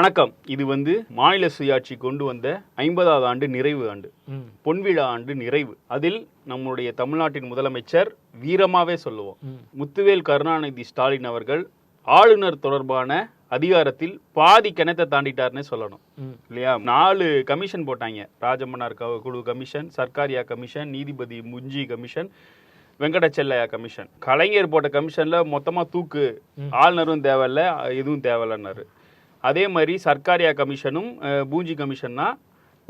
வணக்கம். இது வந்து மாநில சுயாட்சி கொண்டு வந்த ஐம்பதாவது ஆண்டு நிறைவு ஆண்டு. பொன்விழா ஆண்டு நிறைவு. அதில் நம்முடைய தமிழ்நாட்டின் முதலமைச்சர் வீரமாவே சொல்லுவோம். முத்துவேல் கருணாநிதி ஸ்டாலின் அவர்கள் ஆளுநர் தொடர்பான அதிகாரத்தில் பாதி கிணத்தை தாண்டிட்டார்னே சொல்லணும். இல்லையா? நாலு கமிஷன் போட்டாங்க. ராஜமன்னார் குழு கமிஷன் சர்க்காரியா கமிஷன் நீதிபதி முஞ்சி கமிஷன் வெங்கடச்செல்லையா கமிஷன். கலைஞர் போட்ட கமிஷன்ல மொத்தமா தூக்கு. ஆளுநரும் தேவையில்ல எதுவும் தேவையில்லன்னாரு. அதே மாதிரி சர்க்காரியா கமிஷனும் பூஞ்சி கமிஷன்னா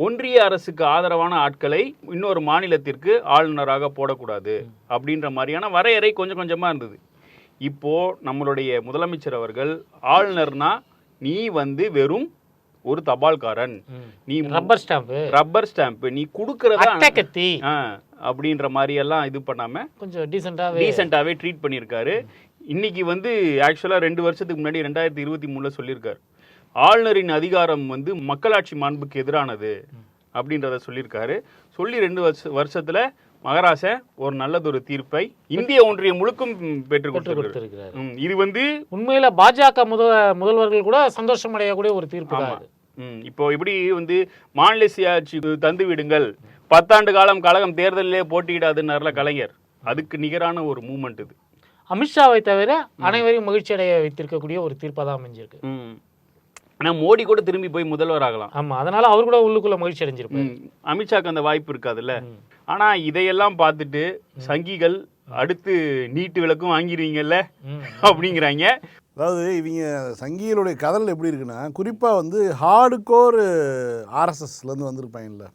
ஒன்றிய அரசுக்கு ஆதரவான ஆட்களை இன்னொரு மாநிலத்திற்கு ஆளுநராக போடக்கூடாது அப்படின்ற மாதிரியான வரையறை கொஞ்சம் கொஞ்சமா இருந்தது. இப்போ நம்மளுடைய முதலமைச்சர் அவர்கள் ஆளுநர்னா நீ வந்து வெறும் ஒரு தபால்காரன். நீ ரப்பர் ஸ்டாம்பு. Rubber stamp. நீ கொடுக்கறத கத்தி. அப்படின்ற மாதிரி எல்லாம் இது பண்ணாம கொஞ்சம் டீசெண்டாவே டீசெண்டாவே ட்ரீட் பண்ணியிருக்காரு. இன்னைக்கு வந்து ஆக்சுவலா ரெண்டு வருஷத்துக்கு முன்னாடி ரெண்டாயிரத்தி இருபத்தி மூணுல சொல்லியிருக்காரு. ஆளுநரின் அதிகாரம் வந்து மக்களாட்சி மாண்புக்கு எதிரானது அப்படின்றத சொல்லியிருக்காரு. சொல்லி ரெண்டு வருஷ வருஷத்துல மகராசன் ஒரு நல்லதொரு தீர்ப்பை இந்திய ஒன்றியம் முழுக்கும் பெற்றுக் கொடுத்திருக்கிறாரு. இது வந்து உண்மையில பாஜக முத முதல்வர்கள் கூட சந்தோஷம் அடையக்கூடிய ஒரு தீர்ப்பு இப்போ இப்படி வந்து மாநில சுயாட்சி தந்து விடுங்கள். பத்தாண்டு காலம் கழகம் தேர்தலிலே போட்டியிடாதுன்னார்ல கலைஞர். அதுக்கு நிகரான ஒரு மூமெண்ட் இது. அமித்ஷாவை தவிர அனைவரையும் மகிழ்ச்சி அடைய வைத்திருக்கக்கூடிய ஒரு தீர்ப்பா தான் அமைஞ்சிருக்கு. ம். ஆனா மோடி கூட திரும்பி போய் முதல்வர் ஆகலாம். ஆமா அதனால அவர் கூட உள்ளுக்குள்ள மகிழ்ச்சி அடைஞ்சிருப்பாரு. ம், அமித்ஷாக்கு அந்த வாய்ப்பு இருக்காதுல்ல? ம். ஆனா இதையெல்லாம் பார்த்துட்டு சங்கிகள் அடுத்து நீட்டு விளக்கும் வாங்கிடுவீங்கல்ல. அப்படிங்கிறாங்க. அதாவது இவங்க சங்கிகளுடைய கதல் எப்படி இருக்குன்னா குறிப்பாக வந்து ஹார்டு கோர் ஆர்எஸ்எஸ்லேருந்து வந்திருப்பாங்கல்ல.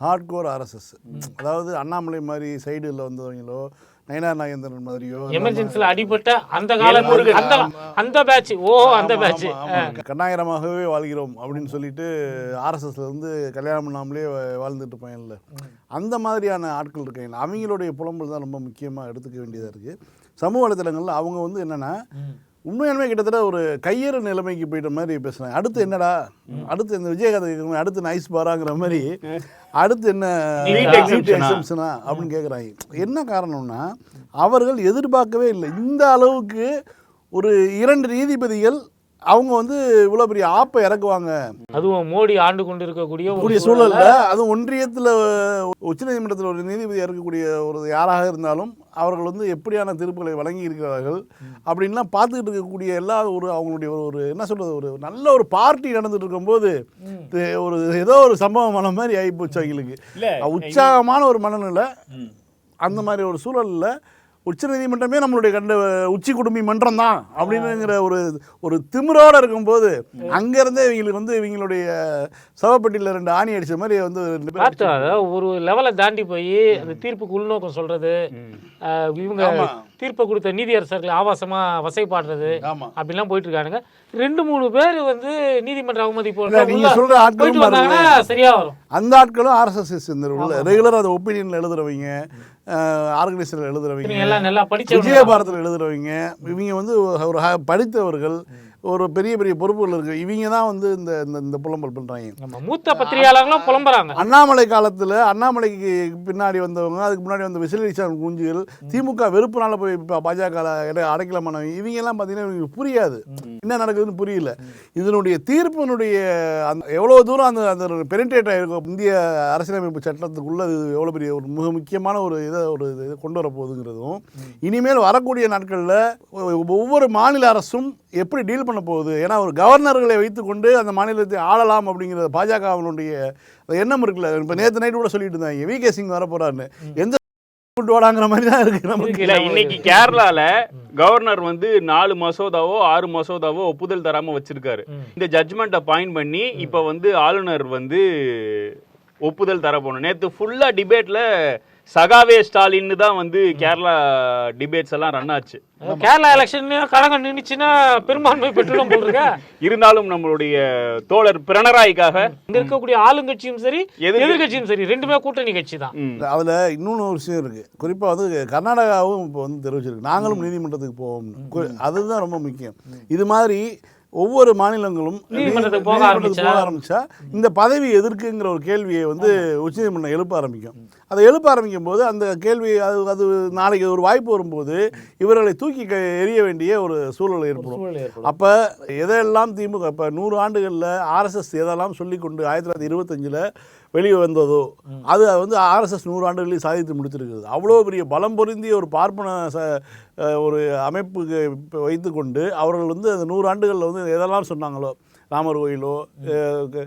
Hard core RSS. அதாவது அண்ணாமலை மாதிரி சைடுல வந்தவங்களோ நயனார் நாகேந்திரன் மாதிரியோ எமர்ஜென்சில அடிபட்ட அந்த கால முருகன். அந்த அந்த பேட்ச் ஓ அந்த பேட்ச் கண்ணாயிரமாகவே வாழ்கிறோம் அப்படின்னு சொல்லிட்டு ஆர்எஸ்எஸ்ல இருந்து கல்யாணம் பண்ணாமலே வாழ்ந்துட்டு இருப்பாங்கல்ல அந்த மாதிரியான ஆட்கள் இருக்காங்க அவங்களுடைய புலம்பல் தான் ரொம்ப முக்கியமாக எடுத்துக்க வேண்டியதாக இருக்குது சமூக வலைத்தளங்கள்ல அவங்க வந்து என்னன்னா உண்மையாலுமே கிட்டத்தட்ட ஒரு கையறு நிலைமைக்கு போயிட்ட மாதிரி பேசுறாங்க அடுத்து என்னடா? அடுத்து இந்த விஜயகாந்த் அடுத்து நைஸ் பாராங்கிற மாதிரி அடுத்து என்ன அப்படின்னு கேட்குறாங்க என்ன காரணம்னா அவர்கள் எதிர்பார்க்கவே இல்லை. இந்த அளவுக்கு ஒரு இரண்டு நீதிபதிகள் அவங்க வந்து இவ்வளோ பெரிய ஆப்பை இறக்குவாங்க. அதுவும் மோடி ஆண்டு கொண்டு இருக்கக்கூடிய ஒரு கூடிய சூழல்ல அதுவும் ஒன்றியத்தில் உச்சநீதிமன்றத்தில் ஒரு நீதிபதி இருக்கக்கூடிய ஒரு யாராக இருந்தாலும் அவர்கள் வந்து எப்படியான தீர்ப்புகளை வழங்கி இருக்கிறார்கள் அப்படின்லாம் பார்த்துக்கிட்டு இருக்கக்கூடிய எல்லா ஒரு அவங்களுடைய ஒரு ஒரு என்ன சொல்றது ஒரு நல்ல ஒரு பார்ட்டி நடந்துட்டு இருக்கும்போது ஒரு ஏதோ ஒரு சம்பவமான மாதிரி ஆகிப்போச்சு அவங்களுக்கு. இல்ல, உற்சாகமான ஒரு மனநிலை அந்த மாதிரி ஒரு சூழல்ல உச்சநீதிமன்றமே நம்மளுடைய கண்ட உச்சி குடுமி மன்றம் தான் அப்படின்னுங்கிற ஒரு ஒரு திமிரோட இருக்கும்போது அங்கேருந்தே இவங்களுக்கு வந்து இவங்களுடைய சவப்பட்டியில் ரெண்டு ஆணி அடிச்ச மாதிரி வந்து ஒரு லெவலை தாண்டி போய் அந்த தீர்ப்புக்கு உள்நோக்கம் சொல்றது அஹ், இவங்க. தீர்ப்பை கொடுத்த நீதியரசர்கள் ஆபாசமா வசைப்பாடுறது ஆமா. அப்படிலாம் போயிட்டு இருக்கானுங்க ரெண்டு மூணு பேர் வந்து நீதிமன்ற அவமதி போட்டு நீங்க உள்ள சொல்ற ஆட்களும் போயிட்டு வந்தாங்கன்னா சரியா வரும். அந்த ஆட்களும் ஆர்எஸ்எஸ் உள்ள ரெகுலராக அந்த ஒப்பீனியனில் எழுதுறவங்க ஆர்கனைசேஷனில் எழுதுறவங்க விஜயபாரத்தில் எழுதுறவங்க இவங்க வந்து ஒரு படித்தவர்கள் ஒரு பெரிய பெரிய பொறுப்புகள் இருக்கு. இவங்க தான் வந்து இந்த இந்த- இந்த புலம்பல் பண்றாங்க. நம்ம மூத்த பத்திரிகையாளர்களும் புலம்புறாங்க. அண்ணாமலை காலத்துல அண்ணாமலைக்கு பின்னாடி வந்தவங்க அதுக்கு முன்னாடி வந்த விசிலடிச்சான் குஞ்சுகள். திமுக வெறுப்புனால போய் இப்போ பாஜக அடைக்கலமானவங்க. இவங்க எல்லாம் பார்த்தீங்கன்னா இவங்களுக்கு புரியாது. என்ன நடக்குதுன்னு புரியல. இதனுடைய தீர்ப்பினுடைய அந்த எவ்வளோ தூரம் அந்த அந்த பெனிட்ரேட் ஆகிருக்கும் இந்திய அரசியலமைப்பு சட்டத்துக்குள்ள இது எவ்வளோ பெரிய ஒரு மிக முக்கியமான ஒரு இதை ஒரு இதை கொண்டு வர போகுதுங்கிறதும் இனிமேல் வரக்கூடிய நாட்களில் ஒவ்வொரு மாநில அரசும் எப்படி டீல் பண்ண போகுது? ஏன்னா ஒரு கவர்னர்களை வைத்துக்கொண்டு அந்த மாநிலத்தை ஆளலாம் அப்படிங்கிற பாஜகவினுடைய எண்ணம் இருக்குல்ல. இப்போ நேற்று நைட்டு கூட சொல்லிட்டு இருந்தாங்க. வி. கே. சிங் வர போறாருன்னு எந்த கொண்டு வாடாங்கிற மாதிரி தான் இருக்கு நமக்கு. இல்ல இன்னைக்கு கேரளால கவர்னர் வந்து நாலு மசோதாவோ ஆறு மசோதாவோ ஒப்புதல் தராம வச்சிருக்காரு. இந்த ஜட்ஜ்மெண்ட்டை பாயிண்ட் பண்ணி இப்ப வந்து ஆளுநர் வந்து ஒப்புதல் தர போகணும். நேத்து ஃபுல்லா டிபேட்ல சகாவே ஸ்டாலின் தான் வந்து கேரளா டிபேட்ஸ் எல்லாம் ரன் ஆச்சு. கேரளா எலெக்ஷன் கழகம் நின்னுச்சுன்னா பெரும்பான்மை பெற்றுடும் போல் இருக்க. இருந்தாலும் நம்மளுடைய தோழர் பிரணராய்க்காக இங்க இருக்கக்கூடிய ஆளுங்கட்சியும் சரி எதிர்கட்சியும் சரி ரெண்டுமே கூட்டணி கட்சி தான். அதில் இன்னொன்று ஒரு விஷயம் இருக்குது குறிப்பாக வந்து கர்நாடகாவும் இப்போ வந்து தெரிவிச்சிருக்கு. நாங்களும் நீதிமன்றத்துக்கு போவோம்னு. கு- அதுதான் ரொம்ப முக்கியம். இது மாதிரி ஒவ்வொரு மாநிலங்களும் நீதிமன்றத்துக்கு போக ஆரம்பிச்சா? இந்த பதவி எதற்குங்கிற ஒரு கேள்வியை வந்து உச்சநீதிமன்றம் எழுப்ப ஆரம்பிக்கும். அதை எழுப்ப ஆரம்பிக்கும் போது அந்த கேள்வி அது அது நாளைக்கு ஒரு வாய்ப்பு வரும்போது இவர்களை தூக்கி எறிய வேண்டிய ஒரு சூழல் ஏற்படும். அப்போ எதெல்லாம் திமுக இப்போ நூறு ஆண்டுகளில் ஆர்எஸ்எஸ் எதெல்லாம் சொல்லி கொண்டு ஆயிரத்தி தொள்ளாயிரத்தி இருபத்தஞ்சில் வெளியே வந்ததோ அது வந்து ஆர்எஸ்எஸ் நூறு ஆண்டுகளில் சாதித்து முடித்திருக்கிறது. அவ்வளோ பெரிய பலம் பொருந்திய ஒரு பார்ப்பன ச ஒரு அமைப்புக்கு இப்ப வைத்துக்கொண்டு அவர்கள் வந்து அந்த நூறு ஆண்டுகளில் வந்து எதெல்லாம் சொன்னாங்களோ ராமர் கோயிலோ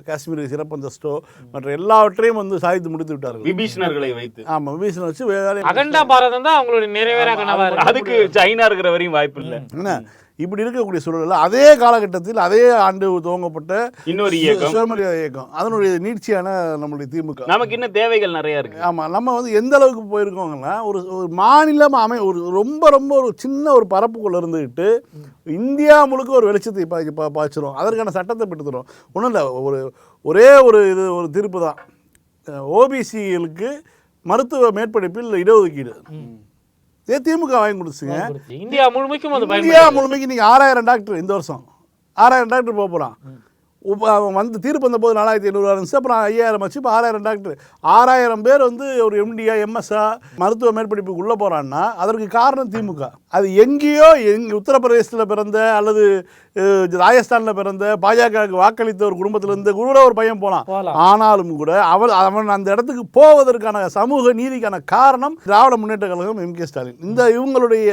காஷ்மீர் சிறப்பந்தஸ்டோ மற்ற எல்லாவற்றையும் வந்து சாதித்து முடித்து விட்டார்கள். விபீஷணர்களை வைத்து. ஆமாம் விபீஷன் வச்சு வேற அகண்டா பாரதம் தான் அவங்களுடைய நிறைவேற கனவா இருக்கு. அதுக்கு சைனா இருக்கிற வரையும் வாய்ப்பு இல்ல. என்ன? இப்படி இருக்கக்கூடிய சூழலில் அதே காலகட்டத்தில் அதே ஆண்டு துவங்கப்பட்ட இன்னொரு இயக்கம். சுயமரியாதை இயக்கம். அதனுடைய நீட்சியான நம்மளுடைய திமுக. நமக்கு இன்னும் தேவைகள் நிறைய இருக்கு. ஆமாம் நம்ம வந்து எந்த அளவுக்கு போயிருக்கோங்கன்னா ஒரு ஒரு மாநிலம் அமை ஒரு ரொம்ப ரொம்ப ஒரு சின்ன ஒரு பரப்புக்குள்ளே இருந்துக்கிட்டு இந்தியா முழுக்க ஒரு வெளிச்சத்தை பா பா பாய்ச்சிரும். அதற்கான சட்டத்தை பெற்று தரும். ஒன்றும் இல்லை ஒரு ஒரே ஒரு இது ஒரு தீர்ப்பு தான். ஓபிசிகளுக்கு மருத்துவ மேற்படிப்பில் இடஒதுக்கீடு இதே திமுக வாங்கி கொடுத்துங்க இந்தியா முழுமைக்கும் இந்தியா முழுமைக்கு நீங்கள் ஆறாயிரம் டாக்டர் இந்த வருஷம். ஆறாயிரம் டாக்டர் போக போகிறான் அவன் வந்து தீர்ப்பு வந்த போது நாலாயிரத்தி ஐநூறுவா இருந்துச்சு. அப்புறம் ஐயாயிரம் வச்சு இப்போ ஆறாயிரம் டாக்டர். ஆறாயிரம் பேர் வந்து ஒரு எம்டியா எம்எஸ்ஆ மருத்துவ மேற்படிப்புக்கு உள்ளே போகிறான்னா அதற்கு காரணம் திமுக. அது எங்கேயோ எங் உத்தரப்பிரதேசத்தில் பிறந்த அல்லது ராஜஸ்தானில் பிறந்த பாஜகவுக்கு வாக்களித்த ஒரு குடும்பத்திலிருந்து கூட ஒரு பையன் போகலாம். ஆனாலும் கூட அவள் அவன் அந்த இடத்துக்கு போவதற்கான சமூக நீதிக்கான காரணம் திராவிட முன்னேற்ற கழகம் எம் கே ஸ்டாலின் இந்த இவங்களுடைய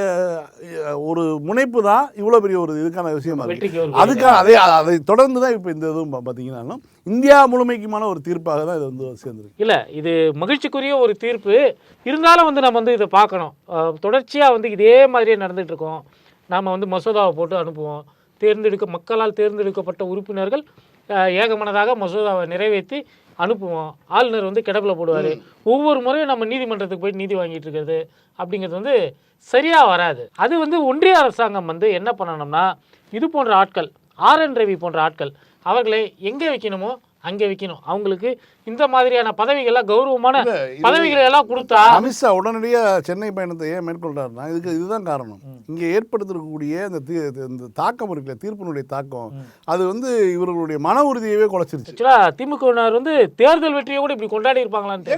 ஒரு முனைப்பு தான் இவ்வளோ பெரிய ஒரு இதுக்கான விஷயமா இருக்கு. அதுக்காக அதை அதை தொடர்ந்து தான் இப்போ இந்த இதுவும் பார்த்தீங்கன்னாலும் இந்தியா முழுமைக்குமான ஒரு தீர்ப்பாக தான் இது வந்து சேர்ந்துருக்கு. இல்லை இது மகிழ்ச்சிக்குரிய ஒரு தீர்ப்பு. இருந்தாலும் வந்து நம்ம வந்து இதை பார்க்கணும். தொடர்ச்சியாக வந்து இதே மாதிரியே நடந்துட்டு இருக்கோம். வந்து மசோதாவை போட்டு அனுப்புவோம். தேர்ந்தெடுக்க மக்களால் தேர்ந்தெடுக்கப்பட்ட உறுப்பினர்கள் ஏகமனதாக மசோதாவை நிறைவேற்றி அனுப்புவோம். ஆளுநர் வந்து கிடப்பில் போடுவார். ஒவ்வொரு முறையும் நம்ம நீதிமன்றத்துக்கு போய் நீதி வாங்கிட்டு இருக்கிறது அப்படிங்கிறது வந்து சரியாக வராது. அது வந்து ஒன்றிய அரசாங்கம் வந்து என்ன பண்ணணும்னா இது போன்ற ஆட்கள் ஆர் என் ரவி போன்ற ஆட்கள் அவர்களை எங்கே வைக்கணுமோ அங்கே வைக்கணும். அவங்களுக்கு இந்த மாதிரியான பதவிகள்லாம் கௌரவமான பதவிகளை எல்லாம் கொடுத்தா அமித்ஷா உடனடியாக சென்னை பயணத்தை ஏன் மேற்கொள்றாருன்னா இதுக்கு இதுதான் காரணம். இங்கே ஏற்படுத்தக்கூடிய அந்த தீ இந்த தாக்கம் இருக்குல்ல தீர்ப்பினுடைய தாக்கம் அது வந்து இவர்களுடைய மன உறுதியவே குலைச்சிருச்சு. திமுகவினர் வந்து தேர்தல் வெற்றியை கூட இப்படி கொண்டாடி இருப்பாங்களான்னு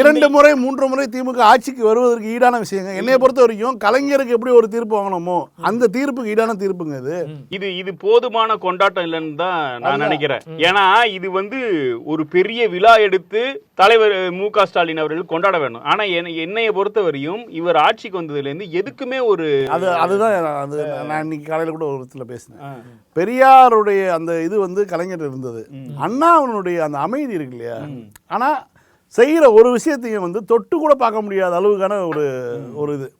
இரண்டு முறை மூன்று முறை திமுக ஆட்சிக்கு வருவதற்கு ஈடான விஷயங்க. என்னைய பொறுத்த வரைக்கும் கலைஞருக்கு எப்படி ஒரு தீர்ப்பு வாங்கணுமோ அந்த தீர்ப்புக்கு ஈடான தீர்ப்புங்க இது. இது இது போதுமான கொண்டாட்டம் இல்லைன்னு தான் நான் நினைக்கிறேன். ஏன்னா இது வந்து ஒரு பெரிய விழா எடுத்து தலைவர் மு க ஸ்டாலின் அவர்கள் கொண்டாட வேண்டும். ஆனா என்னை- என்னைய பொறுத்தவரையும் இவர் ஆட்சிக்கு வந்ததுல இருந்து எதுக்குமே ஒரு அது அதுதான் அது நான் இன்னைக்கு காலையில் கூட ஒரு இடத்துல பேசினேன். பெரியாருடைய அந்த இது வந்து கலைஞர் இருந்தது. அண்ணாவனுடைய அந்த அமைதி இருக்கு இல்லையா? ஆனால் செய்கிற ஒரு விஷயத்தையும் வந்து தொட்டு கூட பார்க்க முடியாத அளவுக்கான ஒரு ஒரு இது.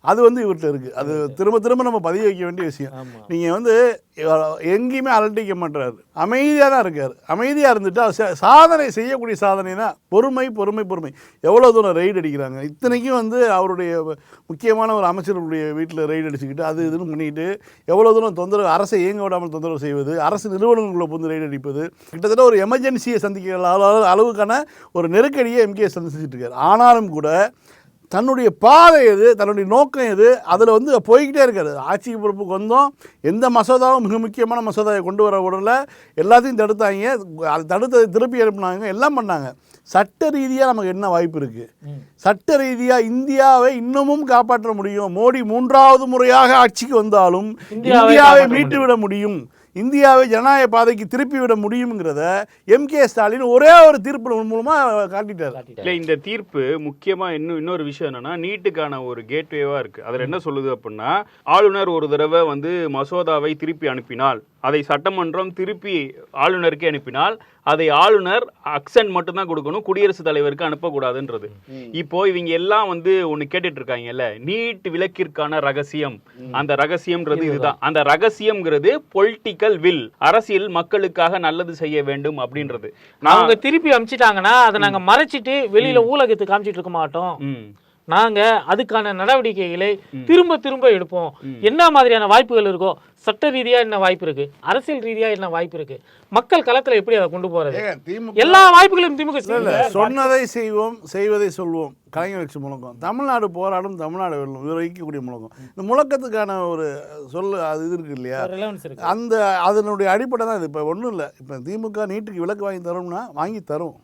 அது வந்து இவர்கிட்ட இருக்கு. அது திரும்ப திரும்ப நம்ம பதிய வைக்க வேண்டிய விஷயம். நீங்கள் வந்து எங்கேயுமே அலட்டிக்க மாட்டுறாரு அமைதியாக தான் இருக்கார். அமைதியாக இருந்துட்டு சாதனை செய்யக்கூடிய சாதனைனா பொறுமை பொறுமை பொறுமை. எவ்வளோ தூரம் ரெய்டு அடிக்கிறாங்க. இத்தனைக்கும் வந்து அவருடைய முக்கியமான ஒரு அமைச்சருடைய வீட்டில் ரெய்டு அடிச்சுக்கிட்டு அது இதுன்னு பண்ணிக்கிட்டு எவ்வளோ தூரம் தொந்தரவு அரசை இயங்க விடாமல் தொந்தரவு செய்வது அரசு நிறுவனங்களுக்குள்ள புந்து ரெய்டு அடிப்பது கிட்டத்தட்ட ஒரு எமர்ஜென்சியை சந்திக்கிற அளவு- அளவுக்கான ஒரு நெருக்கடியை எம்கே சந்திச்சுட்டு இருக்கார். ஆனாலும் கூட தன்னுடைய பாதை எது தன்னுடைய நோக்கம் எது அதில் வந்து போய்கிட்டே இருக்காரு. ஆட்சிக்கு பொறுப்புக்கு வந்தோம். எந்த மசோதாவும் மிக முக்கியமான மசோதாவை கொண்டு வர விடல. எல்லாத்தையும் தடுத்தாங்க. அதை தடுத்ததை திருப்பி அனுப்புனாங்க. எல்லாம் பண்ணாங்க. சட்ட ரீதியாக நமக்கு என்ன வாய்ப்பு இருக்குது சட்ட ரீதியாக இந்தியாவை இன்னமும் காப்பாற்ற முடியும். மோடி மூன்றாவது முறையாக ஆட்சிக்கு வந்தாலும் இந்தியாவை மீட்டு விட முடியும். இந்தியாவை ஜனநாயக பாதைக்கு திருப்பி விட முடியுங்கிறத எம் கே ஸ்டாலின் ஒரே ஒரு தீர்ப்பு மூலமாக காட்டிட்டார். இல்ல இந்த தீர்ப்பு முக்கியமா இன்னும் இன்னொரு விஷயம் என்னன்னா நீட்டுக்கான ஒரு கேட்வேவா இருக்கு. அதுல என்ன சொல்லுது அப்படின்னா ஆளுநர் ஒரு தடவை வந்து மசோதாவை திருப்பி அனுப்பினால் அதை சட்டமன்றம் திருப்பி ஆளுநருக்கே அனுப்பினால் அதை ஆளுநர் அக்சென்ட் மட்டும்தான் கொடுக்கணும் குடியரசுத் தலைவருக்கு அனுப்பக்கூடாதுன்றது. இப்போ இவங்க எல்லாம் வந்து ஒண்ணு கேட்டுட்டு இருக்காங்கல்ல நீட் விலக்கிற்கான ரகசியம். அந்த ரகசியம்ன்றது இதுதான். அந்த ரகசியம்ங்கிறது பொலிட்டிக்கல் வில் அரசியல் மக்களுக்காக நல்லது செய்ய வேண்டும் அப்படின்றது. நான் அவங்க திருப்பி அமிச்சிட்டாங்கன்னா அதை நாங்க மறைச்சிட்டு வெளியில ஊலகத்துக்கு காமிச்சிட்டு இருக்க மாட்டோம். ம். நாங்க அதுக்கான நடவடிக்கைகளை திரும்ப திரும்ப எடுப்போம். என்ன மாதிரியான வாய்ப்புகள் இருக்கோ சட்ட ரீதியா என்ன வாய்ப்பு இருக்கு அரசியல் ரீதியா என்ன வாய்ப்பு இருக்கு மக்கள் களத்துல எப்படி அதை கொண்டு போறது? எல்லா வாய்ப்புகளையும் திமுக. சொன்னதை செய்வோம் செய்வதை சொல்வோம். கலைஞர் கட்சி முழக்கம். தமிழ்நாடு போராடும் தமிழ்நாடு வெல்லும் வைக்கக்கூடிய முழக்கம். இந்த முழக்கத்துக்கான ஒரு சொல்லு அது இது இருக்கு இல்லையா? அந்த அதனுடைய அடிப்படை தான் இது. இப்போ ஒன்றும் இல்லை. இப்போ திமுக நீட்டுக்கு விலக்கு வாங்கி தரும்னா வாங்கி தரும்.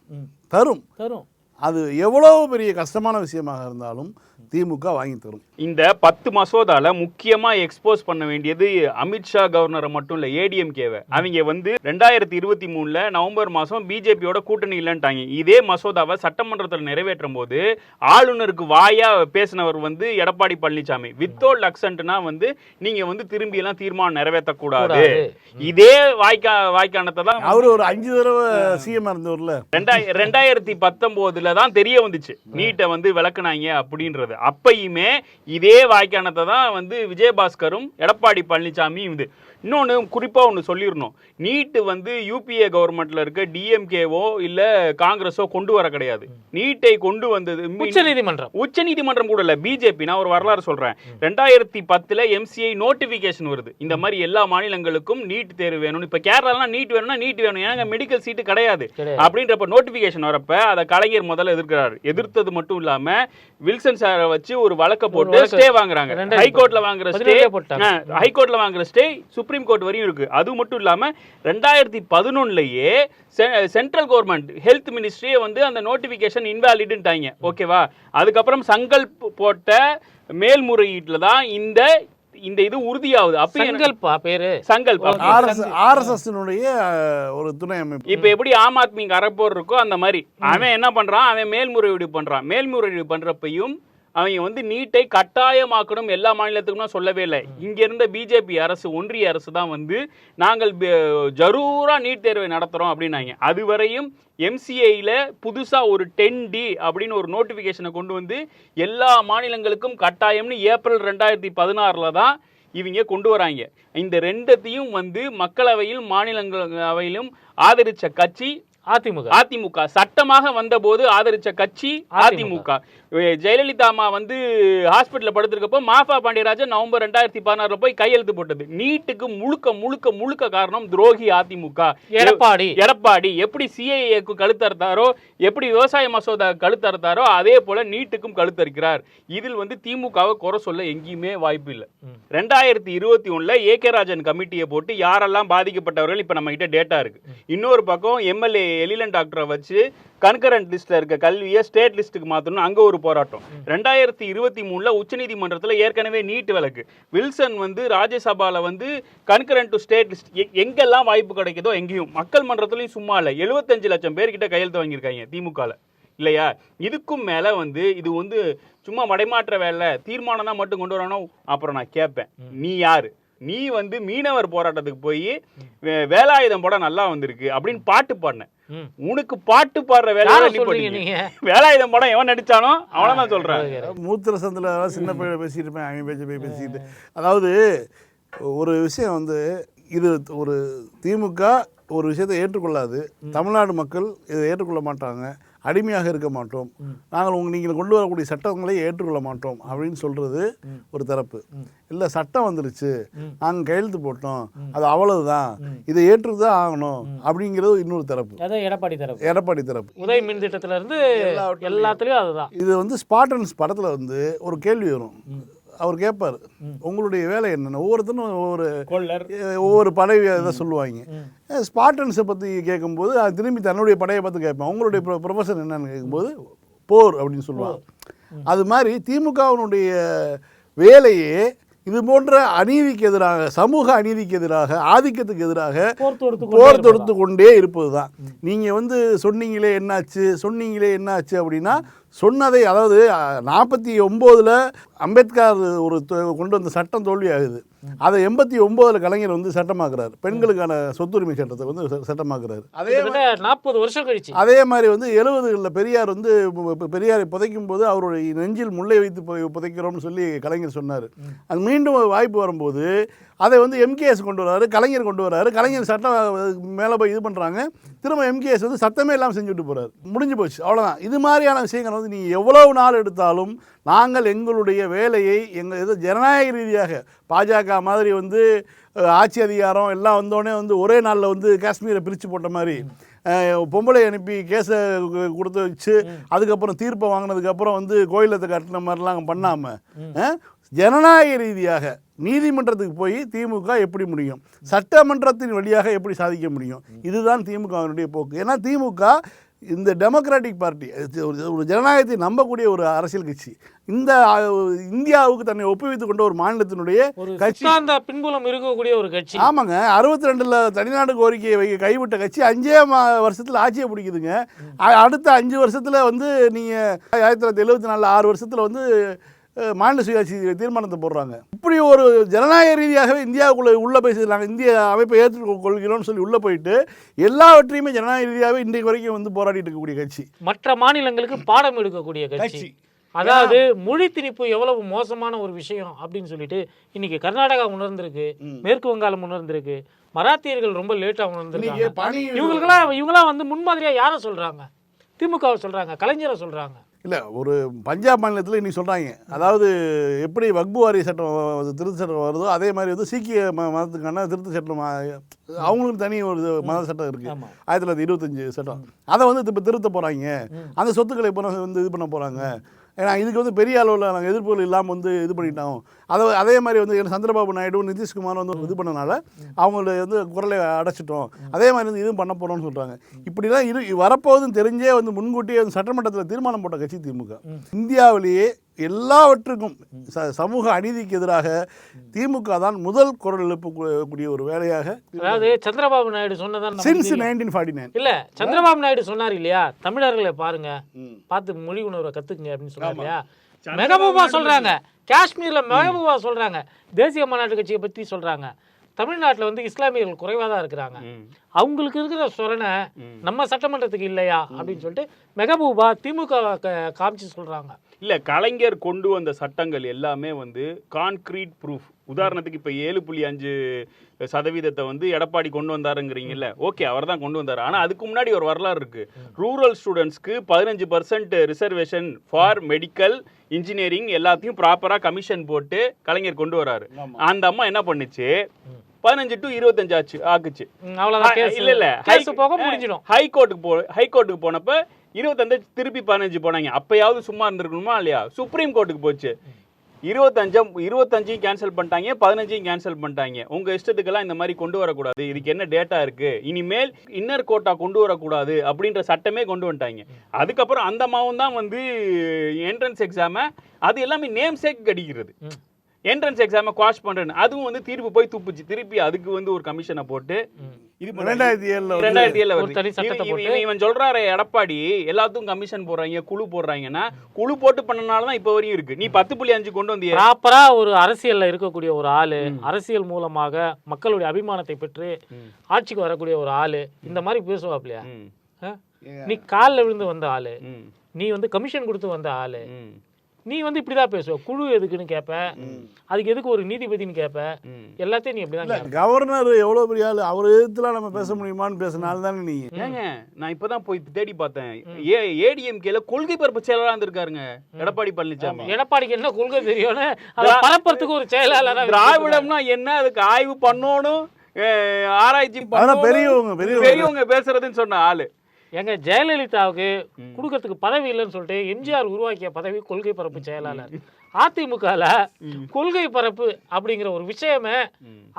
தரும். தரும். அது எவ்வளவு பெரிய கஷ்டமான விஷயமாக இருந்தாலும் திமுக வாங்கி தரும். இந்த பத்து மசோதால முக்கியமா எக்ஸ்போஸ் பண்ண வேண்டியது அமித்ஷா கவர்னரை மட்டும் இல்ல ஏடிஎம்கேவை அவங்க வந்து ரெண்டாயிரத்தி இருபத்தி மூணுல நவம்பர் மாசம் பிஜேபியோட கூட்டணி இல்லைன்ட்டாங்க. இதே மசோதாவை சட்டமன்றத்தில் நிறைவேற்றும் போது ஆளுநருக்கு வாயா பேசினவர் வந்து எடப்பாடி பழனிசாமி வித்தவுட் அக்சன்ட்னா வந்து நீங்க வந்து திரும்பி எல்லாம் தீர்மானம் நிறைவேற்றக்கூடாது. கூடாது. இதே வாய்க்கா வாய்க்கானத்தை தான் அவர் ஒரு அஞ்சு தடவை சிஎம் இருந்தவர்ல. ரெண்டாய் ரெண்டாயிரத்தி பத்தொம்போதுல தான் தெரிய வந்துச்சு. நீட்டை வந்து விளக்குனாங்க அப்படின்றது. அப்பயுமே இதே வாய்க்கானத்தை தான் வந்து விஜயபாஸ்கரும் எடப்பாடி பழனிசாமியும் இது. இன்னொன்று குறிப்பாக ஒன்று சொல்லிடணும் நீட்டு வந்து யூபிஏ கவர்மெண்ட்ல இருக்க டிஎம்கேவோ இல்லை காங்கிரஸோ கொண்டு வர கிடையாது. நீட்டை கொண்டு வந்தது உச்ச நீதிமன்றம். கூட இல்ல. பிஜேபி நான் ஒரு வரலாறு சொல்றேன். ரெண்டாயிரத்தி பத்துல எம்சிஐ நோட்டிபிகேஷன் வருது. இந்த மாதிரி எல்லா மாநிலங்களுக்கும் நீட் தேர்வு வேணும்னு. இப்ப கேரளாலாம் நீட் வேணும்னா நீட் வேணும். ஏன்னா மெடிக்கல் சீட்டு கிடையாது. அப்படின்றப்ப நோட்டிபிகேஷன் வரப்ப அதை கலைஞர் முதல்ல எதிர்க்கிறாரு. எதிர்த்தது மட்டும் இல்லாம வில்சன் சாரை வச்சு ஒரு வழக்க போட்டு. ஸ்டே வாங்குறாங்க. ஹைகோர்ட்ல வாங்குற ஸ்டே. ஹைகோர்ட்ல வாங்குற ஸ்டே சுப்ரீம் கோர்ட் வரையும் இருக்கு. அது மட்டும் இல்லாம ரெண்டாயிரத்தி பதினொன்னுலயே சென்ட்ரல் கவர்மெண்ட் ஹெல்த் மினிஸ்ட்ரியே வந்து அந்த நோட்டிபிகேஷன் இன்வாலிடுன்ட்டாங்க ஓகேவா? அதுக்கப்புறம் சங்கல்ப் போட்ட மேல்முறையீட்டுல தான் இந்த இந்த இது உறுதியாகுது. அப்ப சங்கல்பா பேரு? சங்கல்ப். Okay. ஆர்எஸ் ஆர்எஸ்எஸ்னுடைய ஒரு துணை அமைப்பு. இப்ப எப்படி ஆம் ஆத்மிக்கு அறப்போர் இருக்கோ அந்த மாதிரி. அவன் என்ன பண்றான்? அவன் மேல்முறையீடு பண்றான். மேல்முறையீடு பண்றப்பையும் அவங்க வந்து நீட்டை கட்டாயமாக்கணும் எல்லா மாநிலத்துக்கும் சொல்லவே இல்லை. இங்க இருந்த பிஜேபி அரசு ஒன்றிய அரசு தான் வந்து நாங்கள் ஜரூரா நீட் தேர்வை நடத்துறோம் அப்படின்னாங்க. அதுவரையும் எம்சிஐல புதுசா ஒரு டென் டி அப்படின்னு ஒரு நோட்டிபிகேஷனை கொண்டு வந்து எல்லா மாநிலங்களுக்கும் கட்டாயம்னு ஏப்ரல் ரெண்டாயிரத்தி பதினாறுல தான் இவங்க கொண்டு வராங்க. இந்த ரெண்டத்தையும் வந்து மக்களவையில் மாநிலங்களவையிலும் ஆதரிச்ச கட்சி அதிமுக. அதிமுக. சட்டமாக வந்தபோது ஆதரிச்ச கட்சி அதிமுக. ஜெயலலிதா அம்மா வந்து ஹாஸ்பிட்டல்ல படுத்திருக்கப்போ மாஃபா பாண்டியராஜன் நவம்பர் ரெண்டாயிரத்தி பதினாறுல போய் கையெழுத்து போட்டது. நீட்டுக்கு முழுக்க முழுக்க முழுக்க காரணம் துரோகி அதிமுக. எடப்பாடி. எடப்பாடி எப்படி சிஏஏக்கு கழுத்தறுத்தாரோ எப்படி விவசாய மசோதா கழுத்தறுத்தாரோ அதே போல நீட்டுக்கும் கழுத்தறுக்கிறார். இதில் வந்து திமுகவை குறை சொல்ல எங்கேயுமே வாய்ப்பு இல்லை. ரெண்டாயிரத்தி இருபத்தி ஒண்ணுல ஏ கே ராஜன் கமிட்டியை போட்டு யாரெல்லாம் பாதிக்கப்பட்டவர்கள் இப்ப நம்ம கிட்ட டேட்டா இருக்கு இன்னொரு பக்கம் எம்எல்ஏ எலிலன் டாக்டரை வச்சு கன்கரண்ட் லிஸ்ட்ல இருக்க கல்வியை ஸ்டேட் லிஸ்ட்டுக்கு மாத்தணும் அங்க ஒரு போராட்டம். ரெண்டாயிரத்தி இருபத்தி மூணுல உச்சநீதிமன்றத்துல ஏற்கனவே நீட் வழக்கு வில்சன் வந்து ராஜ்யசபால வந்து கன்கரண்ட் டு ஸ்டேட் லிஸ்ட் எங்கெல்லாம் வாய்ப்பு கிடைக்குதோ எங்கேயும். மக்கள் மன்றத்துலயும் சும்மா இல்ல. எழுபத்தஞ்சு லட்சம் பேர்கிட்ட கையெழுத்து வாங்கியிருக்காங்க திமுகல. இல்லையா? இதுக்கும் மேல வந்து இது வந்து சும்மா மடைமாற்ற வேலை. தீர்மானம் தான் மட்டும் கொண்டு வரணும். அப்புறம் நான் கேட்பேன் நீ யாரு? நீ வந்து மீனவர் போராட்டத்துக்கு போய் வே- வேலாயுதம் படம் நல்லா வந்திருக்கு அப்படின்னு பாட்டு பாடின ம். உனக்கு பாட்டு பாடுற வேலை வேலாயுதம் படம் எவன் நடிச்சானோ அவனை தான் சொல்றேன். மூத்திர சந்தில் சின்ன பையன் பேசிட்டு இருப்பேன் அவன் பேச்சு போய் பேசிட்டு அதாவது ஒரு விஷயம் வந்து இது ஒரு திமுக ஒரு விஷயத்தை ஏற்றுக்கொள்ளாது. தமிழ்நாடு மக்கள் இதை ஏற்றுக்கொள்ள மாட்டாங்க. அடிமையாக இருக்க மாட்டோம். நாங்கள் உங்க நீங்கள் கொண்டு வரக்கூடிய சட்டங்களை ஏற்றுக்கொள்ள மாட்டோம் அப்படின்னு சொல்றது ஒரு தரப்பு. இல்லை சட்டம் வந்துருச்சு. நாங்கள் கையெழுத்து போட்டோம். அது அவ்வளவுதான். இதை ஏற்று தான் ஆகணும் அப்படிங்கிறது இன்னொரு தரப்பு. எடப்பாடி தரப்பு. எடப்பாடி தரப்பு. உதய மின் திட்டத்துல இருந்து எல்லாத்துலயும் அதுதான். இது வந்து ஸ்பாட்டன்ஸ் படத்தில் வந்து ஒரு கேள்வி வரும். அவர் கேட்பார் உங்களுடைய வேலை என்னென்ன? ஒவ்வொருத்தரும் ஒவ்வொரு ஒவ்வொரு படை இதை சொல்லுவாங்க. ஸ்பாட்டன்ஸை பற்றி கேட்கும்போது அது திரும்பி தன்னுடைய படையை பார்த்து கேட்பேன். உங்களுடைய ப்ரொஃபஷன் என்னன்னு கேட்கும்போது போர் அப்படின்னு சொல்லுவாங்க அது மாதிரி திமுகவினுடைய வேலையே இது போன்ற அநீதிக்கு எதிராக சமூக அநீதிக்கு எதிராக ஆதிக்கத்துக்கு எதிராக போர் தொடுத்து கொண்டே இருப்பது தான் நீங்கள் வந்து சொன்னீங்களே என்னாச்சு சொன்னீங்களே என்னாச்சு அப்படின்னா சொன்னதை அதாவது நாற்பத்தி ஒம்போதில் அம்பேத்கர் ஒரு கொண்டு வந்த சட்டம் தோல்வியாகுது. அதை எண்பத்தி ஒம்போதில் கலைஞர் வந்து சட்டமாக்குறாரு. பெண்களுக்கான சொத்துரிமை சட்டத்தை வந்து சட்டமாக்குறாரு. அதே நாற்பது வருஷம் கழிச்சு. அதே மாதிரி வந்து எழுபதுகளில் பெரியார் வந்து பெரியாரை புதைக்கும் போது அவருடைய நெஞ்சில் முல்லை வைத்து புதைக்கிறோம்னு சொல்லி கலைஞர் சொன்னார். அது மீண்டும் ஒரு வாய்ப்பு வரும்போது அதை வந்து எம்கேஎஸ் கொண்டு வராரு கலைஞர் கொண்டு வராரு. கலைஞர் சட்டம் மேலே போய் இது பண்ணுறாங்க திரும்ப எம்கேஎஸ் வந்து சத்தமே இல்லாமல் செஞ்சுட்டு போறாரு. முடிஞ்சு போச்சு. அவ்வளோதான் இது மாதிரியான விஷயங்கள் வந்து நீ எவ்வளவு நாள் எடுத்தாலும் நாங்கள் எங்களுடைய வேலையை எங்கள் இது ஜனநாயக ரீதியாக பாஜக மாதிரி வந்து ஆட்சி அதிகாரம் எல்லாம் வந்தோடனே வந்து ஒரே நாளில் வந்து காஷ்மீரை பிரித்து போட்ட மாதிரி பொம்பளை அனுப்பி கேஸை கொடுத்து வச்சு அதுக்கப்புறம் தீர்ப்பை வாங்கினதுக்கப்புறம் வந்து கோயிலத்தை கட்டின மாதிரிலாம் பண்ணாமல் ஜனநாயக ரீதியாக நீதிமன்றத்துக்கு போய் திமுக எப்படி முடியும்? சட்டமன்றத்தின் வழியாக எப்படி சாதிக்க முடியும்? இதுதான் திமுகவினுடைய போக்கு. ஏன்னா திமுக இந்த டெமோக்ராட்டிக் பார்ட்டி ஒரு ஜனநாயகத்தை நம்பக்கூடிய ஒரு அரசியல் கட்சி. இந்த இந்தியாவுக்கு தன்னை ஒப்புவித்து கொண்ட ஒரு மாநிலத்தினுடைய கட்சி. சித்தாந்த பின்புலம் இருக்கக்கூடிய ஒரு கட்சி. ஆமாங்க. அறுபத்தி ரெண்டில் தனிநாடு கோரிக்கையை வை கைவிட்ட கட்சி அஞ்சே வருஷத்தில் ஆட்சியை பிடிக்குதுங்க. அடுத்த அஞ்சு வருஷத்தில் வந்து நீங்கள் ஆயிரத்தி தொள்ளாயிரத்தி எழுபத்தி நாலில் ஆறு வருஷத்தில் வந்து மாநில சுயாட்சி தீர்மானத்தை போடுறாங்க. இப்படி ஒரு ஜனநாயக ரீதியாகவே இந்தியாவுக்குள்ளே உள்ளே போய் நாங்கள் இந்திய அமைப்பை ஏற்றுக்கொள்கிறோம்னு சொல்லி உள்ளே போயிட்டு எல்லாவற்றையுமே ஜனநாயக ரீதியாகவே இன்றைக்கு வரைக்கும் வந்து போராடிட்டு இருக்கக்கூடிய கட்சி. மற்ற மாநிலங்களுக்கு பாடம் எடுக்கக்கூடிய கட்சி. கட்சி. அதாவது மொழி திணிப்பு எவ்வளவு மோசமான ஒரு விஷயம் அப்படின்னு சொல்லிட்டு இன்னைக்கு கர்நாடகா உணர்ந்திருக்கு மேற்கு வங்காளம் உணர்ந்திருக்கு மராத்தியர்கள் ரொம்ப லேட்டா இன்னைக்கு உணர்ந்திருக்காங்க. பணி இவங்களுக்கெல்லாம் இவங்களாம் வந்து முன்மாதிரியா யாரை சொல்றாங்க? திமுகவை சொல்றாங்க கலைஞரை சொல்றாங்க. இல்லை ஒரு பஞ்சாப் மாநிலத்தில் இன்னைக்கு சொல்கிறாங்க அதாவது எப்படி வக்பு வாரி சட்டம் திருத்த சட்டம் வருதோ அதே மாதிரி வந்து சீக்கிய ம மதத்துக்கான திருத்த சட்டம் அஹ், அவங்களுக்கு தனி ஒரு மத சட்டம் இருக்குது. ஆயிரத்தி தொள்ளாயிரத்தி இருபத்தஞ்சு சட்டம். அதை வந்து இப்போ திருத்த போகிறாங்க அந்த சொத்துக்களை இப்போ வந்து இது பண்ண போகிறாங்க ஏன்னா இதுக்கு வந்து பெரிய அளவில் நாங்கள் எதிர்ப்புகள் இல்லாமல் வந்து இது பண்ணிட்டோம். அதை அதே மாதிரி வந்து சந்திரபாபு நாயுடு நிதிஷ்குமார் வந்து இது பண்ணனால அவங்கள வந்து குரலை அடைச்சிட்டோம். அதே மாதிரி வந்து இதுவும் பண்ண போகிறோம்னு சொல்கிறாங்க இப்படிலாம் இரு வரப்போகுதுன்னு தெரிஞ்சே வந்து முன்கூட்டியே வந்து சட்டமன்றத்தில் தீர்மானம் போட்ட கட்சி திமுக. இந்தியாவிலேயே எல்லாவற்றுக்கும் ச சமூக அநீதிக்கு எதிராக திமுக தான் முதல் குரல் எழுப்பக்கூடிய ஒரு வேலையாக அதாவது சந்திரபாபு நாயுடு சொன்னதான் சின்ஸ். நைன்டீன் ஃபார்ட்டி நைன் இல்ல சந்திரபாபு நாயுடு சொன்னார் இல்லையா? தமிழர்களை பாருங்க. பார்த்து மொழி உணர்வை கத்துக்குங்க அப்படின்னு சொன்னார் இல்லையா? மெகபூபா சொல்றாங்க. காஷ்மீர்ல மெகபூபா சொல்றாங்க. தேசிய மாநாட்டு கட்சியை பத்தி சொல்றாங்க. தமிழ்நாட்டுல வந்து இஸ்லாமியர்கள் குறைவா தான் இருக்கிறாங்க. அவங்களுக்கு இருக்கிற சொரணை நம்ம சட்டமன்றத்துக்கு இல்லையா அப்படின்னு சொல்லிட்டு மெகபூபா திமுக காமிச்சு சொல்றாங்க. இல்ல கலைஞர் கொண்டு வந்த சட்டங்கள் எல்லாமே வந்து கான்கிரீட் ப்ரூஃப் உதாரணத்துக்கு இப்ப ஏழு புள்ளி அஞ்சு சதவீதத்தை வந்து எடப்பாடி கொண்டு வந்தாருங்கிறீங்கல்ல ஓகே அவர் தான் கொண்டு வந்தாரு. ஆனா அதுக்கு முன்னாடி ஒரு வரலாறு இருக்கு. ரூரல் ஸ்டூடெண்ட்ஸ்க்கு பதினஞ்சு percent reservation for medical engineering எல்லாத்தையும் ப்ராப்பரா கமிஷன் போட்டு கலைஞர் கொண்டு வராரு. அந்த அம்மா என்ன பண்ணுச்சு? பதினஞ்சு டு இருபத்தஞ்சு ஆச்சு ஆக்குச்சு. கேஸ் இல்ல இல்ல. போக முடிஞ்சிடும். ஹை கோர்ட்டுக்கு போ ஹை கோர்ட்டுக்கு போனப்ப இருபத்தஞ்சு திருப்பி பதினஞ்சு போனாங்க. அப்பயாவது சும்மா இருந்திருக்கணுமா இல்லையா? சுப்ரீம் கோர்ட்டுக்கு போச்சு. இருபத்தஞ்சம் இருபத்தஞ்சையும் கேன்சல் பண்ணிட்டாங்க பதினஞ்சையும் கேன்சல் பண்ணிட்டாங்க. உங்க இஷ்டத்துக்கெல்லாம் இந்த மாதிரி கொண்டு வரக்கூடாது. இதுக்கு என்ன டேட்டா இருக்கு? இனிமேல் இன்னர் கோட்டா கொண்டு வரக்கூடாது அப்படின்ற சட்டமே கொண்டு வந்துட்டாங்க. அதுக்கப்புறம் அந்த மாவும் தான் வந்து என்ட்ரன்ஸ் எக்ஸாம அது எல்லாமே நேம் சேக் அடிக்கிறது என்ட்ரன்ஸ் எக்ஸாமை குவாஷ் பண்றேன்னு. அதுவும் வந்து தீர்ப்பு போய் துப்புச்சு. திருப்பி அதுக்கு வந்து ஒரு கமிஷனை போட்டு இது. ரெண்டாயிரத்தி ஏழில் ரெண்டாயிரத்தி ஏழுல ஒரு வருது. தனி சட்டத்தை இவன் போட்டு. இவன் இவன் சொல்றாரு எடப்பாடி எல்லாத்துக்கும் கமிஷன் போடுறாங்க குழு போடுறாங்கன்னா குழு போட்டு பண்ணனால தான் இப்போ வரையும் இருக்கு. நீ பத்து புள்ளி அஞ்சு கொண்டு வந்திய. ப்ராப்பரா ஒரு அரசியல்ல இருக்கக்கூடிய ஒரு ஆளு அரசியல் மூலமாக மக்களுடைய அபிமானத்தை பெற்று ஆட்சிக்கு வரக்கூடிய ஒரு ஆளு இந்த மாதிரி பேசுவாப்லையா? நீ காலில் விழுந்து வந்த ஆளு நீ வந்து கமிஷன் கொடுத்து வந்த ஆளு நீ வந்து இப்படிதான் பேசுவ. குழு எதுக்குன்னு கேட்ப அதுக்கு எதுக்கு ஒரு நீதிபதின்னு கேட்ப ம். எல்லாத்தையும் நீ அப்படிதான் கவர்னர் எவ்வளோ பெரிய ஆள்? அவர் எதிர்த்துலாம் நம்ம பேச முடியுமான்னு பேசினால தானே நீ. ஏங்க நான் இப்பதான் போய் தேடி பார்த்தேன். ஏ ஏடிஎம்கேல கொள்கை பரப்பு செயலரா இருந்திருக்காருங்க. எடப்பாடி பழனிசாமி எடப்பாடிக்கு என்ன கொள்கை தெரியும்னு? அதை பரப்புறதுக்கு ஒரு செயலாளரா திராவிடம்னா என்ன? அதுக்கு ஆய்வு பண்ணணும் ஆராய்ச்சி பெரியவங்க. பெரியவங்க பேசுறதுன்னு சொன்ன ஆளு. எங்க ஜெயலலிதாவுக்கு கொடுக்கறதுக்கு பதவி இல்லைன்னு சொல்லிட்டு எம்ஜிஆர் உருவாக்கிய பதவி கொள்கை பரப்பு செயலாளர். அதிமுகல கொள்கை பரப்பு அப்படிங்கிற ஒரு விஷயமே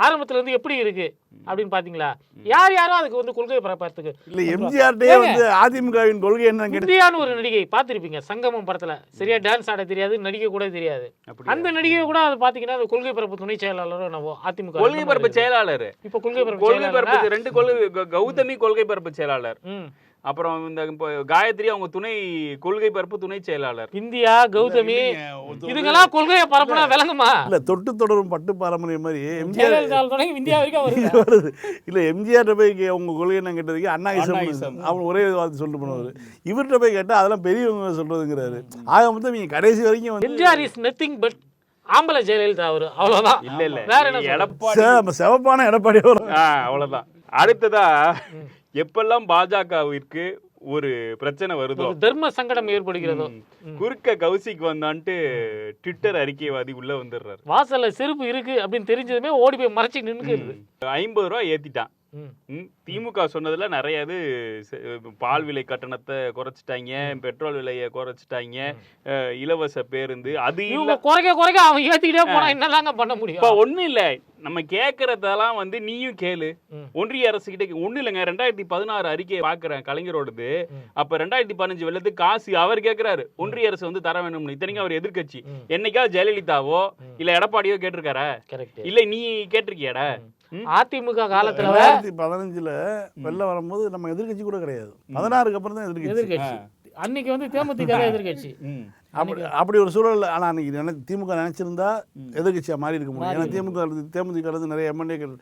ஆரம்பத்துல இருந்து எப்படி இருக்கு அப்படின்னு பாத்தீங்களா? யார் யாரோ அதுக்கு வந்து கொள்கை பரப்புறதுக்கு இல்லை எம்ஜிஆர்டே வந்து அதிமுகவின் கொள்கை என்ன இந்தியான்னு ஒரு நடிகை பார்த்திருப்பீங்க சங்கமம் படத்துல. சரியா டான்ஸ் ஆட தெரியாது நடிக்க கூட தெரியாது? அந்த நடிகை கூட அது பாத்தீங்கன்னா அது கொள்கை பரப்பு துணை செயலாளரோ என்னவோ அதிமுக கொள்கை பரப்பு செயலாளர். இப்ப கொள்கை பரப்பு கொள்கை? பரப்பு ரெண்டு கொள்கை கௌதமி கொள்கை பரப்பு செயலாளர். அப்புறம் இந்த இப்போ காயத்ரி அவங்க துணை கொள்கை பரப்பு துணை செயலாளர். இந்தியா கௌதமி இதுங்கெல்லாம் கொள்கையை பரப்புனா விளங்குமா? இல்லை தொட்டு தொடரும் பட்டு பாரம்பரியம் மாதிரி எம்ஜிஆர் இந்தியா வரைக்கும் வருது. இல்லை எம்ஜிஆர் போய் உங்க கொள்கை என்ன கேட்டதுக்கு அண்ணா இசம். அவர் ஒரே வார்த்தை சொல்லிட்டு போனவர். இவர்கிட்ட போய் கேட்டால் அதெல்லாம் பெரியவங்க சொல்றதுங்கிறாரு. ஆக மொத்தம் நீங்கள் கடைசி வரைக்கும் வந்து எம்ஜிஆர் இஸ் நத்திங் பட் ஆம்பளை ஜெயலலிதா அவரு. அவ்வளவுதான். இல்ல இல்ல. வேற என்ன? எடப்பாடி செவப்பான எடப்பாடி அவ்வளவுதான். அடுத்ததா எப்பெல்லாம் பாஜகவிற்கு ஒரு பிரச்சனை வருதோ தர்ம சங்கடம் ஏற்படுகிறதோ. குறுக்க கௌசிக் வந்தான்ட்டு ட்விட்டர் அறிக்கைவாதி உள்ள வந்துடுறாரு. வாசல்ல செருப்பு இருக்கு அப்படின்னு தெரிஞ்சதுமே ஓடி போய் மறைச்சு நின்னுக்கிறது. ஐம்பது ரூபா ஏத்திட்டான். திமுக சொன்னதுல நிறைய இது பால் விலை கட்டணத்தை குறைச்சிட்டாங்க பெட்ரோல் விலையை குறைச்சிட்டாங்க இலவச பேருந்து அது குறைக்க குறைக்க அவன் ஏத்திக்கிட்டே போனா என்னதாங்க பண்ண இப்ப முடியும் ஒண்ணும் இல்ல. நம்ம கேக்குறதெல்லாம் வந்து நீயும் கேளு. ஒன்றிய அரசு கிட்ட ஒண்ணும் இல்லைங்க. ரெண்டாயிரத்தி பதினாறு அறிக்கையை பாக்குறேன் கலைஞரோடது. அப்ப ரெண்டாயிரத்தி பதினஞ்சு வெள்ளத்துக்கு காசு அவர் கேக்குறாரு. ஒன்றிய அரசு வந்து தர வேணும்னு. இத்தனைக்கும் அவர் எதிர்க்கட்சி. ம். என்னைக்காவது ஜெயலலிதாவோ இல்ல எடப்பாடியோ கேட்டிருக்காரா? இல்ல நீ கேட்டிருக்கியாடா. அதிமுக காலத்துல ரெண்டாயிரத்தி பதினஞ்சுல வெளில வரும்போது நம்ம எதிர்க்கட்சி கூட கிடையாது. பதினாறுக்கு அப்புறம் தான் எதிர்க்கட்சி. எதிர்கட்சி அன்னைக்கு வந்து தேமுதிக எதிர்கட்சி அப்படி அப்படி ஒரு சூழல் ஆனால் அன்னைக்கு நினை திமுக நினைச்சிருந்தா எதிர்க்கட்சியாக மாறி இருக்க முடியும். ஏன்னா திமுக தேமுதிக இருந்து நிறைய எம்எல்ஏக்கள்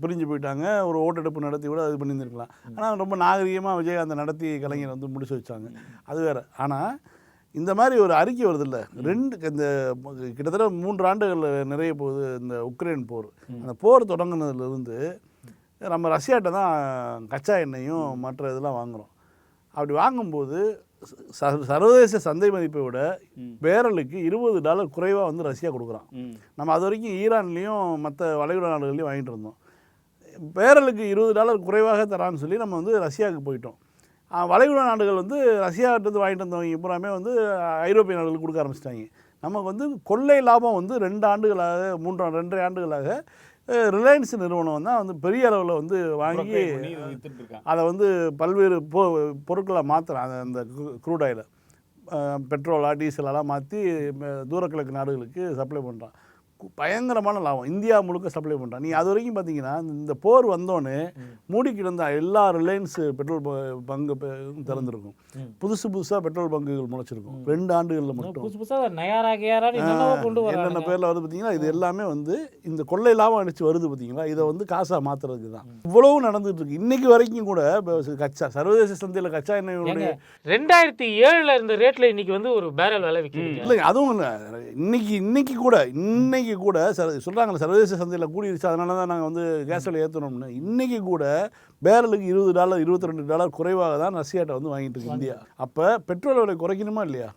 பிரிஞ்சு போயிட்டாங்க. ஒரு ஓட்டெடுப்பு நடத்தி கூட அது பண்ணியிருந்திருக்கலாம். ஆனால் ரொம்ப நாகரிகமாக விஜயகாந்த் நடத்தி கலைஞர் வந்து முடிச்சு வச்சாங்க. அது வேற. ஆனால் இந்த மாதிரி ஒரு அறிக்கை வருது இல்லை ரெண்டு இந்த கிட்டத்தட்ட மூன்று ஆண்டுகள் நிறைய போகுது இந்த உக்ரைன் போர். அந்த போர் தொடங்குனதுலேருந்து நம்ம ரஷ்யாட்ட தான் கச்சா எண்ணெயும் மற்ற இதெல்லாம் வாங்குகிறோம் அப்படி வாங்கும்போது ச- சர்வதேச சந்தை மதிப்பை விட பேரலுக்கு இருபது டாலர் குறைவாக வந்து ரஷ்யா கொடுக்குறான். நம்ம அது வரைக்கும் ஈரான்லேயும் மற்ற வளைகுடா நாடுகள்லையும் வாங்கிட்டு இருந்தோம். பேரலுக்கு இருபது டாலர் குறைவாக தரான்னு சொல்லி நம்ம வந்து ரஷ்யாவுக்கு போயிட்டோம். வளைகுடா நாடுகள் வந்து ரஷ்யாவிட்டு வாங்கிட்டு வந்தவங்க பூராமே வந்து ஐரோப்பிய நாடுகளுக்கு கொடுக்க ஆரம்பிச்சிட்டாங்க. நமக்கு வந்து கொள்ளை லாபம் வந்து ரெண்டு ஆண்டுகளாக மூன்றாம் ரெண்டரை ஆண்டுகளாக ரிலையன்ஸ் நிறுவனம் தான் வந்து பெரிய அளவில் வந்து வாங்கி அதை வந்து பல்வேறு பொ பொருட்களை மாற்றுறான் அந்த அந்த க்ரூட் ஆயிலை பெட்ரோலா டீசலெல்லாம் மாற்றி தூரக்கிழக்கு நாடுகளுக்கு சப்ளை பண்ணுறான் பயங்கரமான லாபம். இந்தியா முழுக்க சப்ளை பண்ணுறான் நீ அது வரைக்கும் பார்த்தீங்கன்னா இந்த போர் வந்தோடனே மூடி கிடந்த எல்லா ரிலையன்ஸ் பெட்ரோல் பங்கு திறந்திருக்கும். புதுசு புதுசாக பெட்ரோல் பங்குகள் முளைச்சிருக்கும். ரெண்டு ஆண்டுகளில் மட்டும். என்னென்ன பேரில் வருது பார்த்தீங்கன்னா இது எல்லாமே வந்து இந்த கொள்ளை லாபம் அடிச்சு வருது பார்த்தீங்களா இதை வந்து காசாக மாற்றுறதுக்கு தான். இவ்வளவு நடந்துட்டு இருக்கு. இன்னைக்கு வரைக்கும் கூட கச்சா சர்வதேச சந்தையில் கச்சா எண்ணெய் ரெண்டாயிரத்தி ஏழுல இருந்த ரேட்ல இன்னைக்கு வந்து ஒரு பேரல் விலை விற்கிறீங்க இல்லைங்க அதுவும் இல்லை. இன்னைக்கு இன்னைக்கு கூட இன்னைக்கு கூட சர சொல்கிறாங்களே சர்வதேச சந்தையில் கூடிருச்சு அதனால தான் நாங்கள் வந்து கேஸ் விலை ஏற்றணும்னு இன்னைக்கு கூட பேரலுக்கு இருபது டாலர் இருபத்தி ரெண்டு டாலர் குறைவாக தான் ரஷ்யாட்ட வந்து வாங்கிட்டு இருக்கு இந்தியா. அப்போ பெட்ரோல் விலை குறைக்கணுமா இல்லையா?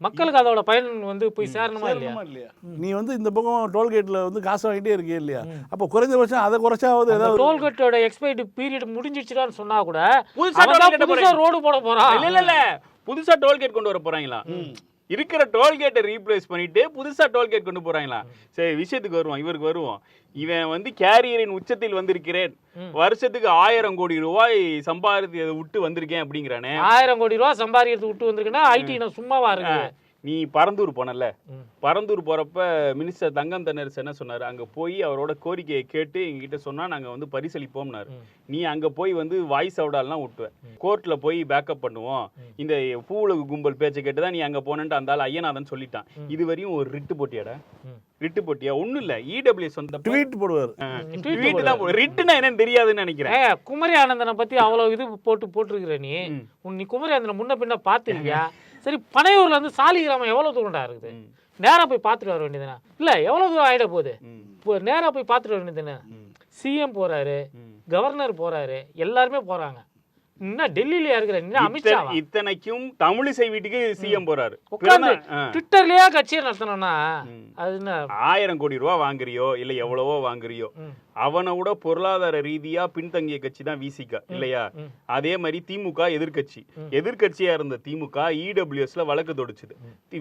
மக்களுக்கு அதோட பயன் வந்து போய் சேரணுமா இல்லையா? நீ வந்து இந்த பக்கம் டோல்கேட்டில் வந்து காசு வாங்கிட்டே இருக்கே இல்லையா? அப்போ குறைந்தபட்சம் அதை குறைச்சாவது ஏதாவது டோல்கேட்டோட எக்ஸ்பைரி பீரியட் முடிஞ்சிடுச்சுடான்னு சொன்னா கூட புதுசா. ரோடு போட போறான். இல்ல இல்ல இல்ல. புதுசா டோல்கேட் கொண்டு வர போறாங்களா? இருக்கிற டோல்கேட்டை ரீப்ளேஸ் பண்ணிட்டு புதுசா டோல்கேட் கொண்டு போறாங்களா? சரி விஷயத்துக்கு வருவோம் இவருக்கு வருவோம். இவன் வந்து கேரியரின் உச்சத்தில் வந்திருக்கிறேன். வருஷத்துக்கு ஆயிரம் கோடி ரூபாய் சம்பாதித்து விட்டு வந்திருக்கேன் அப்படிங்கிறானே. ஆயிரம் கோடி ரூபா சம்பாதிக்கிறது விட்டு வந்திருக்குன்னா ஐடி நான் சும்மாவா இருக்கு நீ பரந்தூர் போனல. பரந்தூர் போறப்ப மினிஸ்டர் தங்கம் தென்னரசு என்ன சொன்னாரு? அங்க போய் அவரோட கோரிக்கையை கேட்டு எங்ககிட்ட சொன்னா நாங்க வந்து பரிசளிப்போம்னாரு. நீ அங்க போய் வந்து வாய்ஸ் அவுடாலாம் விட்டுவேன் கோர்ட்ல போய் பேக்கப் பண்ணுவோம். இந்த பூவுலகு கும்பல் பேச்சை கேட்டு தான் நீ அங்க போனேன்ட்டு அந்த ஆள் ஐயநாதன் சொல்லிட்டான். இது வரையும் ஒரு ரிட்டு போட்டியாடா. ரிட்டு போட்டியா? ஒண்ணும் இல்ல. இடபிள்யூஎஸ் வந்து ட்வீட் போடுவார். tweet ட்வீட் தான் ரிட்டுனா என்னன்னு தெரியாதுன்னு நினைக்கிறேன். குமரி ஆனந்தனை பத்தி அவ்வளவு இது போட்டு போட்டிருக்கிற நீ உன் நீ குமரி ஆனந்தனை முன்ன பின்ன பாத்துருக்கியா? சரி பனையூர்ல இருந்து சாலிகிராமம் எவ்வளவு தூரம்டா இருக்குது. நேரா போய் பார்த்துட்டு வர வேண்டியதுதானே இல்ல எவ்வளவு தூரம் ஆயிட போகுது. இப்போ நேரா போய் பார்த்துட்டு வர வேண்டியதுதானே ம். சிஎம் போறாரு. கவர்னர் போறாரு எல்லாருமே போறாங்க என்ன டெல்லியில இருக்கிற? அமித்ஷாவா? இத்தனைக்கும் தமிழிசை வீட்டுக்கு சிஎம் போறாரு. ட்விட்டர்லயே கட்சியை நடத்தணும்னா. அது என்ன? ஆயிரம் கோடி ரூபா வாங்குறியோ இல்ல எவ்வளவோ வாங்குறியோ ம். அவனை விட பொருளாதார ரீதியா பின்தங்கிய கட்சி தான் விசிகா இல்லையா. அதே மாதிரி திமுக எதிர்க்கட்சி. எதிர்க்கட்சியா இருந்த திமுக இடபிள்யூஎஸ்ல வழக்கு தொடுச்சுது.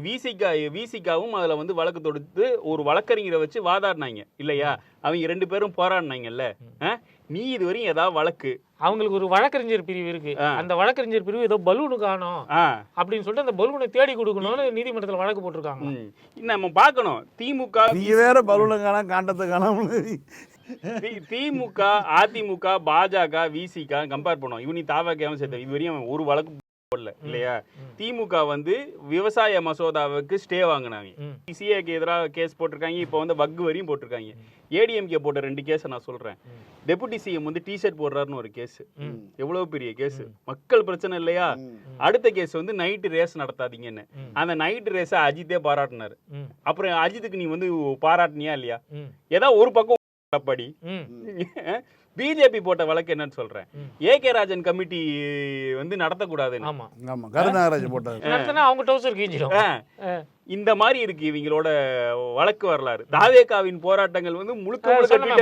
விசிகா விசிகாவும் அதுல வந்து வழக்கு தொடுத்து ஒரு வழக்கறிஞரை வச்சு வாதாடினாங்க இல்லையா? அவங்க ரெண்டு பேரும் போராடினாங்கல்ல நீ இதுவரையும் ஏதாவது வழக்கு. அவங்களுக்கு ஒரு வழக்கறிஞர் பிரிவு இருக்கு. ஆ. அந்த வழக்கறிஞர் பிரிவு ஏதோ பலூனு காணும் ஆ. அப்படின்னு சொல்லிட்டு அந்த பலூனை தேடி கொடுக்கணும்னு நீதிமன்றத்துல வழக்கு போட்டிருக்காங்க. நம்ம பார்க்கணும். திமுக நீங்க வேற பலூனை காணாம காண்டத்தை காணாமல் தி- திமுக அதிமுக பாஜக விசிக கம்பேர் பண்ணோம் இவனி தாவகையாவும் சேர்த்த இது வரையும் அவன் ஒரு வழக்கு போடல இல்லையா? திமுக வந்து விவசாய மசோதாவுக்கு ஸ்டே வாங்கினாங்க. சிஏக்கு எதிராக கேஸ் போட்டிருக்காங்க இப்போ வந்து வக்கு வரையும் போட்டிருக்காங்க. ஏடிஎம்கே போட்ட ரெண்டு கேஸை நான் சொல்றேன். டெபுட்டி சிஎம் வந்து டிஷர்ட் போடுறாருன்னு ஒரு கேஸ். எவ்வளவு பெரிய கேஸ்? மக்கள் பிரச்சனை இல்லையா? அடுத்த கேஸ் வந்து நைட்டு ரேஸ் நடத்தாதீங்கன்னு. அந்த நைட்டு ரேஸை அஜித்தே பாராட்டினாரு. அப்புறம் அஜித்துக்கு நீ வந்து பாராட்டினியா இல்லையா. ஏதாவது ஒரு பக்கம் படி. பிஜேபி போட்ட வழக்கு என்னன்னு சொல்றேன். ஏ கே ராஜன் கமிட்டி வந்து நடத்தக்கூடாதுன்னு. ஆமா. ஆமா கருநாகராஜ் போட்டார். அவங்க டவுசர் கீஞ்சிடும். இந்த மாதிரி இருக்கு இவங்களோட வழக்கு வரலாறு. தாவேகாவின் போராட்டங்கள் வந்து முழுக்க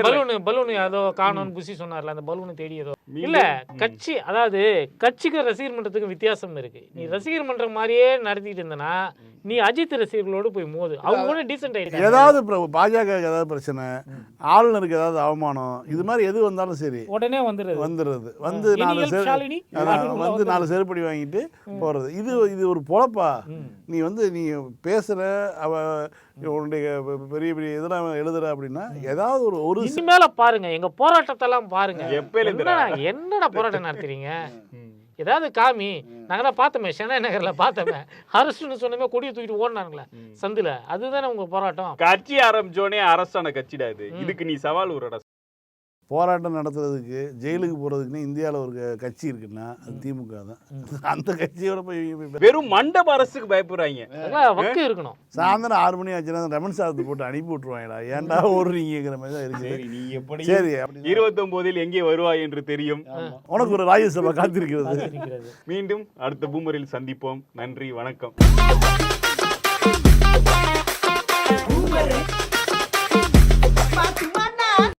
பலூனு பலூனு ஏதோ காணோன்னு புசி சொன்னார்ல அந்த பலூனை தேடி ஏதோ. இல்ல கட்சி அதாவது கட்சிக்கு ரசிகர் மன்றத்துக்கு வித்தியாசம் இருக்கு. நீ ரசிகர் மன்றம் மாதிரியே நடத்திட்டு இருந்தனா நீ அஜித் ரசிகர்களோடு போய் மோது. அவங்க கூட டீசென்ட் ஆயிட்டாங்க. ஏதாவது பாஜக ஏதாவது பிரச்சனை ஆளுநருக்கு ஏதாவது அவமானம் இது மாதிரி எது வந்தாலும் சரி உடனே வந்துடுது வந்துடுறது. வந்து நாலு வந்து நாலு செருப்படி வாங்கிட்டு போறது. இது இது ஒரு பொழப்பா? நீ வந்து நீ பேசுற அவ உன்னுடைய பெரிய பெரிய இதெல்லாம் எழுதுற அப்படின்னா ஏதாவது ஒரு ஒரு இனிமேல பாருங்க எங்க போராட்டத்தை எல்லாம் பாருங்க எப்பையில இருந்துடா? என்னடா போராட்டம் நடத்துறீங்க? ஏதாவது காமி நாங்க தான் பார்த்தோமே சென்னை நகர்ல பார்த்தோமே. அரசுன்னு சொன்னமே கொடியை தூக்கிட்டு ஓடினாங்களே சந்துல. அதுதானே உங்க போராட்டம்? கட்சி ஆரம்பிச்சோடனே அரசான கட்சிடா இது? இதுக்கு நீ சவால் விடுறடா போராட்டம் நடத்துறதுக்கு ஜெயிலுக்கு போறதுக்குன்னு இந்தியாவில் ஒரு கட்சி இருக்குன்னா அது திமுக தான். அந்த கட்சியோட போய் வெறும் மண்டப அரசுக்கு பயப்படுறாங்க. இருக்கணும். சாயந்தரம் ஆறு மணி ஆச்சுன்னா லெமன் சாதத்தை போட்டு அனுப்பி விட்டுருவாங்கடா ஏன்டா ஓடுறீங்கிற மாதிரி தான் இருக்கு சரி நீ எப்படி சரி அப்படி இருபத்தொன்பதில் எங்கே வருவாய் என்று தெரியும். உனக்கு ஒரு ராஜ்யசபா காத்திருக்கிறது. மீண்டும் அடுத்த பூமரில் சந்திப்போம். நன்றி வணக்கம்.